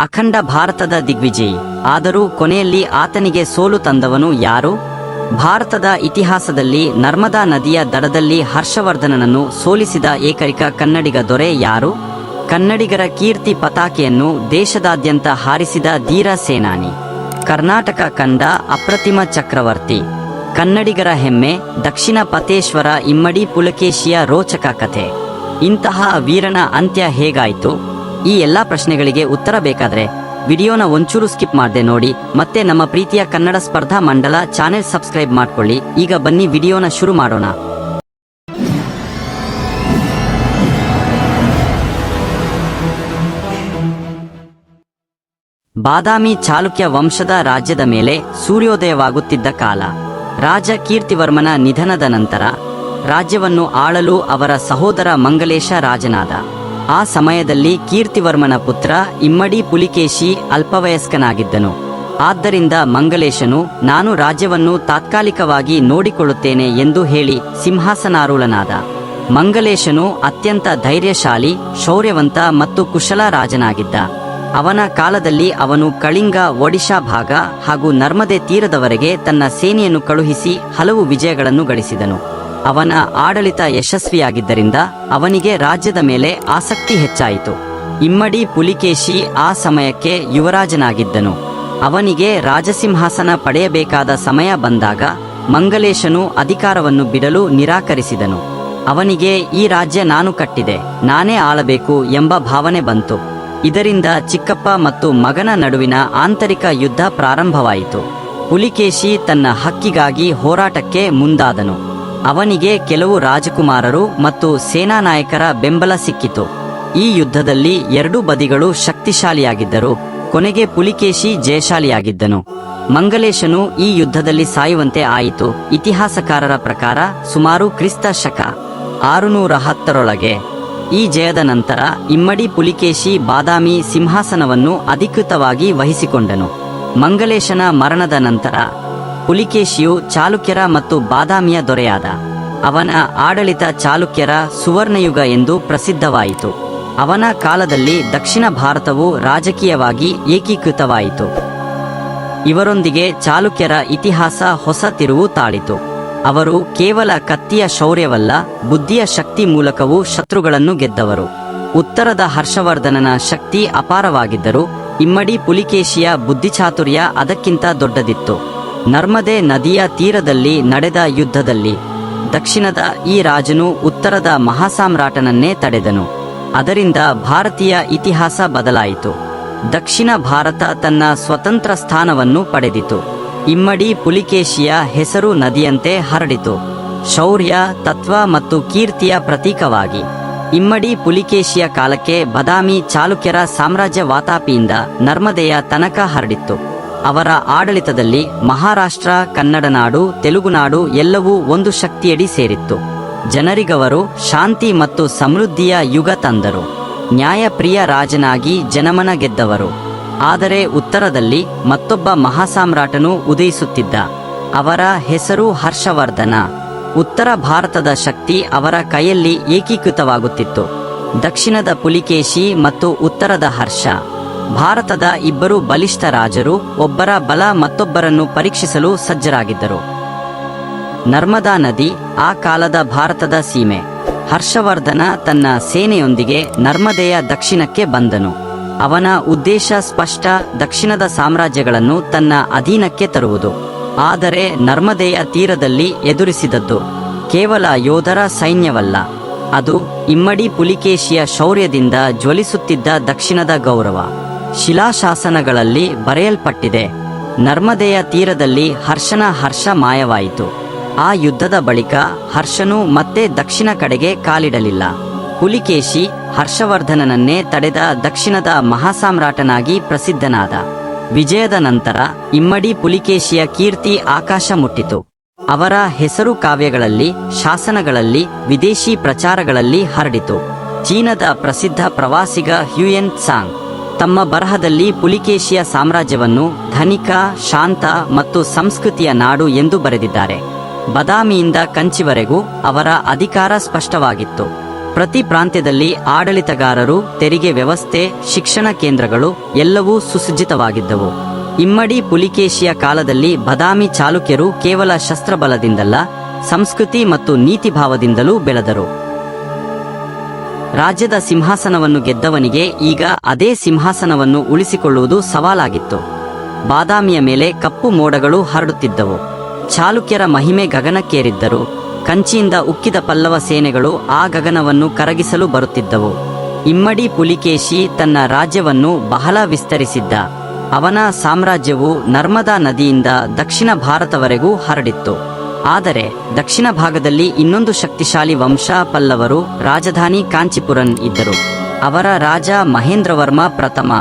ಅಖಂಡ ಭಾರತದ ದಿಗ್ವಿಜಯಿ. ಆದರೂ ಕೊನೆಯಲ್ಲಿ ಆತನಿಗೆ ಸೋಲು ತಂದವನು ಯಾರು? ಭಾರತದ ಇತಿಹಾಸದಲ್ಲಿ ನರ್ಮದಾ ನದಿಯ ದಡದಲ್ಲಿ ಹರ್ಷವರ್ಧನನನ್ನು ಸೋಲಿಸಿದ ಏಕೈಕ ಕನ್ನಡಿಗ ದೊರೆ ಯಾರು? ಕನ್ನಡಿಗರ ಕೀರ್ತಿ ಪತಾಕೆಯನ್ನು ದೇಶದಾದ್ಯಂತ ಹಾರಿಸಿದ ಧೀರ ಸೇನಾನಿ. ಕರ್ನಾಟಕ ಕಂಡ ಅಪ್ರತಿಮ ಚಕ್ರವರ್ತಿ. ಕನ್ನಡಿಗರ ಹೆಮ್ಮೆ, ದಕ್ಷಿಣ ಪತೇಶ್ವರ ಇಮ್ಮಡಿ ಪುಲಕೇಶಿಯ ರೋಚಕ ಕಥೆ. ಇಂತಹ ವೀರನ ಅಂತ್ಯ ಹೇಗಾಯಿತು? ಈ ಎಲ್ಲ ಪ್ರಶ್ನೆಗಳಿಗೆ ಉತ್ತರ ಬೇಕಾದ್ರೆ ವಿಡಿಯೋನ ಒಂಚೂರು ಸ್ಕಿಪ್ ಮಾಡದೆ ನೋಡಿ, ಮತ್ತೆ ನಮ್ಮ ಪ್ರೀತಿಯ ಕನ್ನಡ ಸ್ಪರ್ಧಾ ಮಂಡಲ ಚಾನೆಲ್ ಸಬ್ಸ್ಕ್ರೈಬ್ ಮಾಡ್ಕೊಳ್ಳಿ. ಈಗ ಬನ್ನಿ ವಿಡಿಯೋನ ಶುರು ಮಾಡೋಣ. ಬಾದಾಮಿ ಚಾಲುಕ್ಯ ವಂಶದ ರಾಜ್ಯದ ಮೇಲೆ ಸೂರ್ಯೋದಯವಾಗುತ್ತಿದ್ದ ಕಾಲ. ರಾಜ ಕೀರ್ತಿವರ್ಮನ ನಿಧನದ ನಂತರ ರಾಜ್ಯವನ್ನು ಆಳಲು ಅವರ ಸಹೋದರ ಮಂಗಲೇಶ ರಾಜನಾದ. ಆ ಸಮಯದಲ್ಲಿ ಕೀರ್ತಿವರ್ಮನ ಪುತ್ರ ಇಮ್ಮಡಿ ಪುಲಿಕೇಶಿ ಅಲ್ಪವಯಸ್ಕನಾಗಿದ್ದನು. ಆದ್ದರಿಂದ ಮಂಗಲೇಶನು, ನಾನು ರಾಜ್ಯವನ್ನು ತಾತ್ಕಾಲಿಕವಾಗಿ ನೋಡಿಕೊಳ್ಳುತ್ತೇನೆ ಎಂದು ಹೇಳಿ ಸಿಂಹಾಸನಾರೂಢನಾದ. ಮಂಗಲೇಶನು ಅತ್ಯಂತ ಧೈರ್ಯಶಾಲಿ, ಶೌರ್ಯವಂತ ಮತ್ತು ಕುಶಲ ರಾಜನಾಗಿದ್ದ. ಅವನ ಕಾಲದಲ್ಲಿ ಅವನು ಕಳಿಂಗ, ಒಡಿಶಾ ಭಾಗ ಹಾಗೂ ನರ್ಮದೆ ತೀರದವರೆಗೆ ತನ್ನ ಸೇನೆಯನ್ನು ಕಳುಹಿಸಿ ಹಲವು ವಿಜಯಗಳನ್ನು ಗಳಿಸಿದನು. ಅವನ ಆಡಳಿತ ಯಶಸ್ವಿಯಾಗಿದ್ದರಿಂದ ಅವನಿಗೆ ರಾಜ್ಯದ ಮೇಲೆ ಆಸಕ್ತಿ ಹೆಚ್ಚಾಯಿತು. ಇಮ್ಮಡಿ ಪುಲಿಕೇಶಿ ಆ ಸಮಯಕ್ಕೆ ಯುವರಾಜನಾಗಿದ್ದನು. ಅವನಿಗೆ ರಾಜಸಿಂಹಾಸನ ಪಡೆಯಬೇಕಾದ ಸಮಯ ಬಂದಾಗ ಮಂಗಲೇಶನು ಅಧಿಕಾರವನ್ನು ಬಿಡಲು ನಿರಾಕರಿಸಿದನು. ಅವನಿಗೆ ಈ ರಾಜ್ಯ ನಾನು ಕಟ್ಟಿದೆ, ನಾನೇ ಆಳಬೇಕು ಎಂಬ ಭಾವನೆ ಬಂತು. ಇದರಿಂದ ಚಿಕ್ಕಪ್ಪ ಮತ್ತು ಮಗನ ನಡುವಿನ ಆಂತರಿಕ ಯುದ್ಧ ಪ್ರಾರಂಭವಾಯಿತು. ಪುಲಿಕೇಶಿ ತನ್ನ ಹಕ್ಕಿಗಾಗಿ ಹೋರಾಟಕ್ಕೆ ಮುಂದಾದನು. ಅವನಿಗೆ ಕೆಲವು ರಾಜಕುಮಾರರು ಮತ್ತು ಸೇನಾ ನಾಯಕರ ಬೆಂಬಲ ಸಿಕ್ಕಿತು. ಈ ಯುದ್ಧದಲ್ಲಿ ಎರಡೂ ಬದಿಗಳು ಶಕ್ತಿಶಾಲಿಯಾಗಿದ್ದರು. ಕೊನೆಗೆ ಪುಲಿಕೇಶಿ ಜಯಶಾಲಿಯಾಗಿದ್ದನು. ಮಂಗಲೇಶನು ಈ ಯುದ್ಧದಲ್ಲಿ ಸಾಯುವಂತೆ ಆಯಿತು. ಇತಿಹಾಸಕಾರರ ಪ್ರಕಾರ ಸುಮಾರು ಕ್ರಿಸ್ತ ಶಕ ಆರುನೂರ ಹತ್ತರೊಳಗೆ ಈ ಜಯದ ನಂತರ ಇಮ್ಮಡಿ ಪುಲಿಕೇಶಿ ಬಾದಾಮಿ ಸಿಂಹಾಸನವನ್ನು ಅಧಿಕೃತವಾಗಿ ವಹಿಸಿಕೊಂಡನು. ಮಂಗಲೇಶನ ಮರಣದ ನಂತರ ಪುಲಿಕೇಶಿಯು ಚಾಲುಕ್ಯರ ಮತ್ತು ಬಾದಾಮಿಯ ದೊರೆಯಾದ. ಅವನ ಆಡಳಿತ ಚಾಲುಕ್ಯರ ಸುವರ್ಣಯುಗ ಎಂದು ಪ್ರಸಿದ್ಧವಾಯಿತು. ಅವನ ಕಾಲದಲ್ಲಿ ದಕ್ಷಿಣ ಭಾರತವು ರಾಜಕೀಯವಾಗಿ ಏಕೀಕೃತವಾಯಿತು. ಇವರೊಂದಿಗೆ ಚಾಲುಕ್ಯರ ಇತಿಹಾಸ ಹೊಸ ತಿರುವು ತಾಳಿತು. ಅವರು ಕೇವಲ ಕತ್ತಿಯ ಶೌರ್ಯವಲ್ಲ, ಬುದ್ಧಿಯ ಶಕ್ತಿ ಮೂಲಕವೂ ಶತ್ರುಗಳನ್ನು ಗೆದ್ದವರು. ಉತ್ತರದ ಹರ್ಷವರ್ಧನನ ಶಕ್ತಿ ಅಪಾರವಾಗಿದ್ದರೂ, ಇಮ್ಮಡಿ ಪುಲಿಕೇಶಿಯ ಬುದ್ಧಿಚಾತುರ್ಯ ಅದಕ್ಕಿಂತ ದೊಡ್ಡದಿತ್ತು. ನರ್ಮದೆ ನದಿಯ ತೀರದಲ್ಲಿ ನಡೆದ ಯುದ್ಧದಲ್ಲಿ ದಕ್ಷಿಣದ ಈ ರಾಜನು ಉತ್ತರದ ಮಹಾಸಾಮ್ರಾಟನನ್ನೇ ತಡೆದನು. ಅದರಿಂದ ಭಾರತೀಯ ಇತಿಹಾಸ ಬದಲಾಯಿತು. ದಕ್ಷಿಣ ಭಾರತ ತನ್ನ ಸ್ವತಂತ್ರ ಸ್ಥಾನವನ್ನು ಪಡೆದಿತು. ಇಮ್ಮಡಿ ಪುಲಿಕೇಶಿಯ ಹೆಸರು ನದಿಯಂತೆ ಹರಡಿತು. ಶೌರ್ಯ, ತತ್ವ ಮತ್ತು ಕೀರ್ತಿಯ ಪ್ರತೀಕವಾಗಿ. ಇಮ್ಮಡಿ ಪುಲಿಕೇಶಿಯ ಕಾಲಕ್ಕೆ ಬದಾಮಿ ಚಾಲುಕ್ಯರ ಸಾಮ್ರಾಜ್ಯ ವಾತಾಪಿಯಿಂದ ನರ್ಮದೆಯ ತನಕ ಹರಡಿತ್ತು. ಅವರ ಆಡಳಿತದಲ್ಲಿ ಮಹಾರಾಷ್ಟ್ರ ಕನ್ನಡ ನಾಡು ತೆಲುಗುನಾಡು ಎಲ್ಲವೂ ಒಂದು ಶಕ್ತಿಯಡಿ ಸೇರಿತ್ತು. ಜನರಿಗವರು ಶಾಂತಿ ಮತ್ತು ಸಮೃದ್ಧಿಯ ಯುಗ ತಂದರು. ನ್ಯಾಯಪ್ರಿಯ ರಾಜನಾಗಿ ಜನಮನ ಗೆದ್ದವರು. ಆದರೆ ಉತ್ತರದಲ್ಲಿ ಮತ್ತೊಬ್ಬ ಮಹಾಸಾಮ್ರಾಟನು ಉದಯಿಸುತ್ತಿದ್ದ. ಅವರ ಹೆಸರು ಹರ್ಷವರ್ಧನ. ಉತ್ತರ ಭಾರತದ ಶಕ್ತಿ ಅವರ ಕೈಯಲ್ಲಿ ಏಕೀಕೃತವಾಗುತ್ತಿತ್ತು. ದಕ್ಷಿಣದ ಪುಲಿಕೇಶಿ ಮತ್ತು ಉತ್ತರದ ಹರ್ಷ. ಭಾರತದ ಇಬ್ಬರು ಬಲಿಷ್ಠ ರಾಜರು ಒಬ್ಬರ ಬಲ ಮತ್ತೊಬ್ಬರನ್ನು ಪರೀಕ್ಷಿಸಲು ಸಜ್ಜರಾಗಿದ್ದರು. ನರ್ಮದಾ ನದಿ ಆ ಕಾಲದ ಭಾರತದ ಸೀಮೆ. ಹರ್ಷವರ್ಧನ ತನ್ನ ಸೇನೆಯೊಂದಿಗೆ ನರ್ಮದೆಯ ದಕ್ಷಿಣಕ್ಕೆ ಬಂದನು. ಅವನ ಉದ್ದೇಶ ಸ್ಪಷ್ಟ, ದಕ್ಷಿಣದ ಸಾಮ್ರಾಜ್ಯಗಳನ್ನು ತನ್ನ ಅಧೀನಕ್ಕೆ ತರುವುದು. ಆದರೆ ನರ್ಮದೆಯ ತೀರದಲ್ಲಿ ಎದುರಿಸಿದದ್ದು ಕೇವಲ ಯೋಧರ ಸೈನ್ಯವಲ್ಲ. ಅದು ಇಮ್ಮಡಿ ಪುಲಿಕೇಶಿಯ ಶೌರ್ಯದಿಂದ ಜ್ವಲಿಸುತ್ತಿದ್ದ ದಕ್ಷಿಣದ ಗೌರವ. ಶಿಲಾಶಾಸನಗಳಲ್ಲಿ ಬರೆಯಲ್ಪಟ್ಟಿದೆ, ನರ್ಮದೆಯ ತೀರದಲ್ಲಿ ಹರ್ಷನ ಹರ್ಷ ಮಾಯವಾಯಿತು. ಆ ಯುದ್ಧದ ಬಳಿಕ ಹರ್ಷನು ಮತ್ತೆ ದಕ್ಷಿಣ ಕಡೆಗೆ ಕಾಲಿಡಲಿಲ್ಲ. ಪುಲಿಕೇಶಿ ಹರ್ಷವರ್ಧನನನ್ನೇ ತಡೆದ ದಕ್ಷಿಣದ ಮಹಾಸಾಮ್ರಾಟನಾಗಿ ಪ್ರಸಿದ್ಧನಾದ. ವಿಜಯದ ನಂತರ ಇಮ್ಮಡಿ ಪುಲಿಕೇಶಿಯ ಕೀರ್ತಿ ಆಕಾಶ ಮುಟ್ಟಿತು. ಅವರ ಹೆಸರು ಕಾವ್ಯಗಳಲ್ಲಿ, ಶಾಸನಗಳಲ್ಲಿ, ವಿದೇಶಿ ಪ್ರಚಾರಗಳಲ್ಲಿ ಹರಡಿತು. ಚೀನದ ಪ್ರಸಿದ್ಧ ಪ್ರವಾಸಿಗ ಹ್ಯೂಯೆನ್ ಸಾಂಗ್ ತಮ್ಮ ಬರಹದಲ್ಲಿ ಪುಲಿಕೇಶಿಯ ಸಾಮ್ರಾಜ್ಯವನ್ನು ಧನಿಕ, ಶಾಂತ ಮತ್ತು ಸಂಸ್ಕೃತಿಯ ನಾಡು ಎಂದು ಬರೆದಿದ್ದಾರೆ. ಬದಾಮಿಯಿಂದ ಕಂಚಿವರೆಗೂ ಅವರ ಅಧಿಕಾರ ಸ್ಪಷ್ಟವಾಗಿತ್ತು. ಪ್ರತಿ ಪ್ರಾಂತ್ಯದಲ್ಲಿ ಆಡಳಿತಗಾರರು, ತೆರಿಗೆ ವ್ಯವಸ್ಥೆ, ಶಿಕ್ಷಣ ಕೇಂದ್ರಗಳು ಎಲ್ಲವೂ ಸುಸಜ್ಜಿತವಾಗಿದ್ದವು. ಇಮ್ಮಡಿ ಪುಲಿಕೇಶಿಯ ಕಾಲದಲ್ಲಿ ಬದಾಮಿ ಚಾಲುಕ್ಯರು ಕೇವಲ ಶಸ್ತ್ರಬಲದಿಂದಲ್ಲ, ಸಂಸ್ಕೃತಿ ಮತ್ತು ನೀತಿಭಾವದಿಂದಲೂ ಬೆಳೆದರು. ರಾಜ್ಯದ ಸಿಂಹಾಸನವನ್ನು ಗೆದ್ದವನಿಗೆ ಈಗ ಅದೇ ಸಿಂಹಾಸನವನ್ನು ಉಳಿಸಿಕೊಳ್ಳುವುದು ಸವಾಲಾಗಿತ್ತು. ಬಾದಾಮಿಯ ಮೇಲೆ ಕಪ್ಪು ಮೋಡಗಳು ಹರಡುತ್ತಿದ್ದವು. ಚಾಲುಕ್ಯರ ಮಹಿಮೆ ಗಗನಕ್ಕೇರಿದ್ದರು, ಕಂಚಿಯಿಂದ ಉಕ್ಕಿದ ಪಲ್ಲವ ಸೇನೆಗಳು ಆ ಗಗನವನ್ನು ಕರಗಿಸಲು ಬರುತ್ತಿದ್ದವು. ಇಮ್ಮಡಿ ಪುಲಿಕೇಶಿ ತನ್ನ ರಾಜ್ಯವನ್ನು ಬಹಳ ವಿಸ್ತರಿಸಿದ್ದ. ಅವನ ಸಾಮ್ರಾಜ್ಯವು ನರ್ಮದಾ ನದಿಯಿಂದ ದಕ್ಷಿಣ ಭಾರತವರೆಗೂ ಹರಡಿತ್ತು. ಆದರೆ ದಕ್ಷಿಣ ಭಾಗದಲ್ಲಿ ಇನ್ನೊಂದು ಶಕ್ತಿಶಾಲಿ ವಂಶ ಪಲ್ಲವರು ರಾಜಧಾನಿ ಕಾಂಚಿಪುರನ್ ಇದ್ದರು. ಅವರ ರಾಜ ಮಹೇಂದ್ರವರ್ಮ ಪ್ರಥಮ.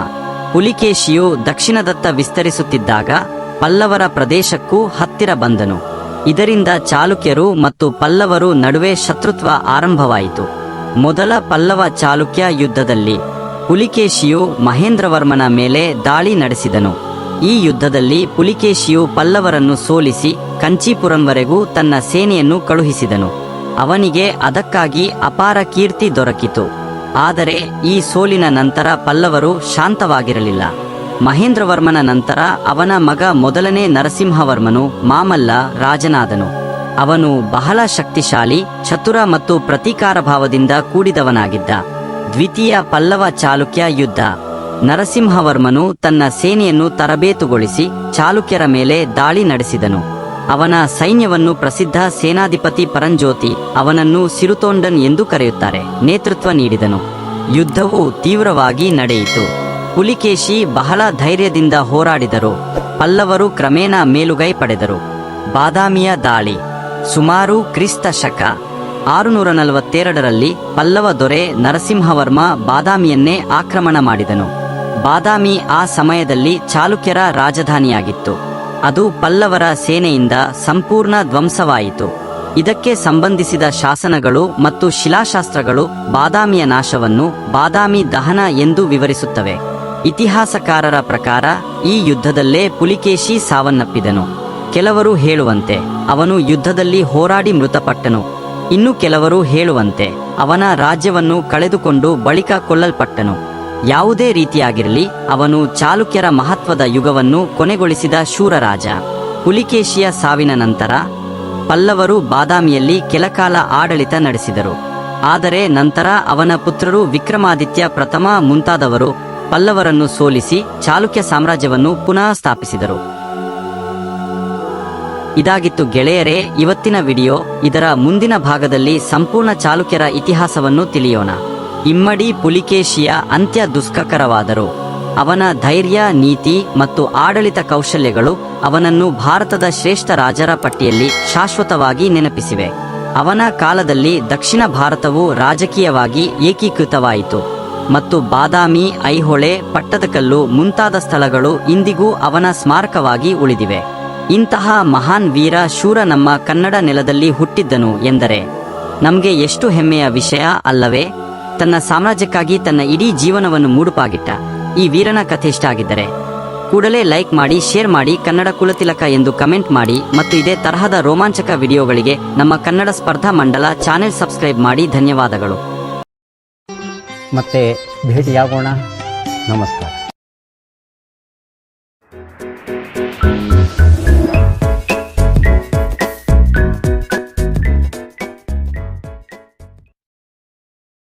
ಪುಲಿಕೇಶಿಯು ದಕ್ಷಿಣದತ್ತ ವಿಸ್ತರಿಸುತ್ತಿದ್ದಾಗ ಪಲ್ಲವರ ಪ್ರದೇಶಕ್ಕೂ ಹತ್ತಿರ ಬಂದನು. ಇದರಿಂದ ಚಾಲುಕ್ಯರು ಮತ್ತು ಪಲ್ಲವರು ನಡುವೆ ಶತ್ರುತ್ವ ಆರಂಭವಾಯಿತು. ಮೊದಲ ಪಲ್ಲವ ಚಾಲುಕ್ಯ ಯುದ್ಧದಲ್ಲಿ ಪುಲಿಕೇಶಿಯು ಮಹೇಂದ್ರವರ್ಮನ ಮೇಲೆ ದಾಳಿ ನಡೆಸಿದನು. ಈ ಯುದ್ಧದಲ್ಲಿ ಪುಲಿಕೇಶಿಯು ಪಲ್ಲವರನ್ನು ಸೋಲಿಸಿ ಕಂಚೀಪುರಂವರೆಗೂ ತನ್ನ ಸೇನೆಯನ್ನು ಕಳುಹಿಸಿದನು. ಅವನಿಗೆ ಅದಕ್ಕಾಗಿ ಅಪಾರ ಕೀರ್ತಿ ದೊರಕಿತು. ಆದರೆ ಈ ಸೋಲಿನ ನಂತರ ಪಲ್ಲವರು ಶಾಂತವಾಗಿರಲಿಲ್ಲ. ಮಹೇಂದ್ರವರ್ಮನ ನಂತರ ಅವನ ಮಗ ಮೊದಲನೇ ನರಸಿಂಹವರ್ಮನು ಮಾಮಲ್ಲ ರಾಜನಾದನು. ಅವನು ಬಹಳ ಶಕ್ತಿಶಾಲಿ, ಚತುರ ಮತ್ತು ಪ್ರತೀಕಾರ ಭಾವದಿಂದ ಕೂಡಿದವನಾಗಿದ್ದ. ದ್ವಿತೀಯ ಪಲ್ಲವ ಚಾಲುಕ್ಯ ಯುದ್ಧ. ನರಸಿಂಹವರ್ಮನು ತನ್ನ ಸೇನೆಯನ್ನು ತರಬೇತುಗೊಳಿಸಿ ಚಾಲುಕ್ಯರ ಮೇಲೆ ದಾಳಿ ನಡೆಸಿದನು. ಅವನ ಸೈನ್ಯವನ್ನು ಪ್ರಸಿದ್ಧ ಸೇನಾಧಿಪತಿ ಪರಂಜ್ಯೋತಿ ಅವನನ್ನು ಸಿರುತೋಂಡನ್ ಎಂದು ಕರೆಯುತ್ತಾರೆ ನೇತೃತ್ವ ನೀಡಿದನು. ಯುದ್ಧವು ತೀವ್ರವಾಗಿ ನಡೆಯಿತು. ಪುಲಿಕೇಶಿ ಬಹಳ ಧೈರ್ಯದಿಂದ ಹೋರಾಡಿದರು. ಪಲ್ಲವರು ಕ್ರಮೇಣ ಮೇಲುಗೈ ಪಡೆದರು. ಬಾದಾಮಿಯ ದಾಳಿ. ಸುಮಾರು ಕ್ರಿಸ್ತ ಶಕ. ಆರುನೂರ ನಲವತ್ತೆರಡರಲ್ಲಿ ಪಲ್ಲವ ದೊರೆ ನರಸಿಂಹವರ್ಮ ಬಾದಾಮಿಯನ್ನೇ ಆಕ್ರಮಣ ಮಾಡಿದನು. ಬಾದಾಮಿ ಆ ಸಮಯದಲ್ಲಿ ಚಾಲುಕ್ಯರ ರಾಜಧಾನಿಯಾಗಿತ್ತು. ಅದು ಪಲ್ಲವರ ಸೇನೆಯಿಂದ ಸಂಪೂರ್ಣ ಧ್ವಂಸವಾಯಿತು. ಇದಕ್ಕೆ ಸಂಬಂಧಿಸಿದ ಶಾಸನಗಳು ಮತ್ತು ಶಿಲಾಶಾಸ್ತ್ರಗಳು ಬಾದಾಮಿಯ ನಾಶವನ್ನು ಬಾದಾಮಿ ದಹನ ಎಂದು ವಿವರಿಸುತ್ತವೆ. ಇತಿಹಾಸಕಾರರ ಪ್ರಕಾರ ಈ ಯುದ್ಧದಲ್ಲೇ ಪುಲಿಕೇಶಿ ಸಾವನ್ನಪ್ಪಿದನು. ಕೆಲವರು ಹೇಳುವಂತೆ ಅವನು ಯುದ್ಧದಲ್ಲಿ ಹೋರಾಡಿ ಮೃತಪಟ್ಟನು. ಇನ್ನು ಕೆಲವರು ಹೇಳುವಂತೆ ಅವನ ರಾಜ್ಯವನ್ನು ಕಳೆದುಕೊಂಡು ಬಳಿಕ ಕೊಲ್ಲಲ್ಪಟ್ಟನು. ಯಾವುದೇ ರೀತಿಯಾಗಿರಲಿ, ಅವನು ಚಾಲುಕ್ಯರ ಮಹತ್ವದ ಯುಗವನ್ನು ಕೊನೆಗೊಳಿಸಿದ ಶೂರರಾಜ. ಪುಲಿಕೇಶಿಯ ಸಾವಿನ ನಂತರ, ಪಲ್ಲವರು ಬಾದಾಮಿಯಲ್ಲಿ ಕೆಲಕಾಲ ಆಡಳಿತ ನಡೆಸಿದರು. ಆದರೆ ನಂತರ ಅವನ ಪುತ್ರರು ವಿಕ್ರಮಾದಿತ್ಯ ಪ್ರಥಮ ಮುಂತಾದವರು ಪಲ್ಲವರನ್ನು ಸೋಲಿಸಿ ಚಾಲುಕ್ಯ ಸಾಮ್ರಾಜ್ಯವನ್ನು ಪುನಃ ಸ್ಥಾಪಿಸಿದರು. ಇದಾಗಿತ್ತು ಗೆಳೆಯರೇ, ಇವತ್ತಿನ ವಿಡಿಯೋ, ಇದರ ಮುಂದಿನ ಭಾಗದಲ್ಲಿ ಸಂಪೂರ್ಣ ಚಾಲುಕ್ಯರ ಇತಿಹಾಸವನ್ನು ತಿಳಿಯೋಣ. ಇಮ್ಮಡಿ ಪುಲಿಕೇಶಿಯ ಅಂತ್ಯ ದುಷ್ಕರವಾದರು ಅವನ ಧೈರ್ಯ, ನೀತಿ ಮತ್ತು ಆಡಳಿತ ಕೌಶಲ್ಯಗಳು ಅವನನ್ನು ಭಾರತದ ಶ್ರೇಷ್ಠ ರಾಜರ ಪಟ್ಟಿಯಲ್ಲಿ ಶಾಶ್ವತವಾಗಿ ನೆನಪಿಸಿವೆ. ಅವನ ಕಾಲದಲ್ಲಿ ದಕ್ಷಿಣ ಭಾರತವು ರಾಜಕೀಯವಾಗಿ ಏಕೀಕೃತವಾಯಿತು ಮತ್ತು ಬಾದಾಮಿ, ಐಹೊಳೆ, ಪಟ್ಟದಕಲ್ಲು ಮುಂತಾದ ಸ್ಥಳಗಳು ಇಂದಿಗೂ ಅವನ ಸ್ಮಾರಕವಾಗಿ ಉಳಿದಿವೆ. ಇಂತಹ ಮಹಾನ್ ವೀರ ಶೂರ ನಮ್ಮ ಕನ್ನಡ ನೆಲದಲ್ಲಿ ಹುಟ್ಟಿದ್ದನು ಎಂದರೆ, ನಮಗೆ ಎಷ್ಟು ಹೆಮ್ಮೆಯ ವಿಷಯ ಅಲ್ಲವೇ? ತನ್ನ ಸಾಮ್ರಾಜ್ಯಕ್ಕಾಗಿ ತನ್ನ ಇಡೀ ಜೀವನವನ್ನು ಮೂಡುಪಾಗಿಟ್ಟ. ಈ ವೀರನ ಕಥೆ ಇಷ್ಟ ಆಗಿದ್ದರೆ ಕೂಡಲೇ ಲೈಕ್ ಮಾಡಿ, ಶೇರ್ ಮಾಡಿ ಕನ್ನಡ ಕುಲತಿಲಕ ಎಂದು ಕಮೆಂಟ್ ಮಾಡಿ ಮತ್ತು ಇದೇ ತರಹದ ರೋಮಾಂಚಕ ವಿಡಿಯೋಗಳಿಗೆ ನಮ್ಮ ಕನ್ನಡ ಸ್ಪರ್ಧಾ ಮಂಡಲ ಚಾನೆಲ್ ಸಬ್ಸ್ಕ್ರೈಬ್ ಮಾಡಿ ಧನ್ಯವಾದಗಳು. ಮತ್ತೆ ಭೇಟಿಯಾಗೋಣ. ನಮಸ್ಕಾರ.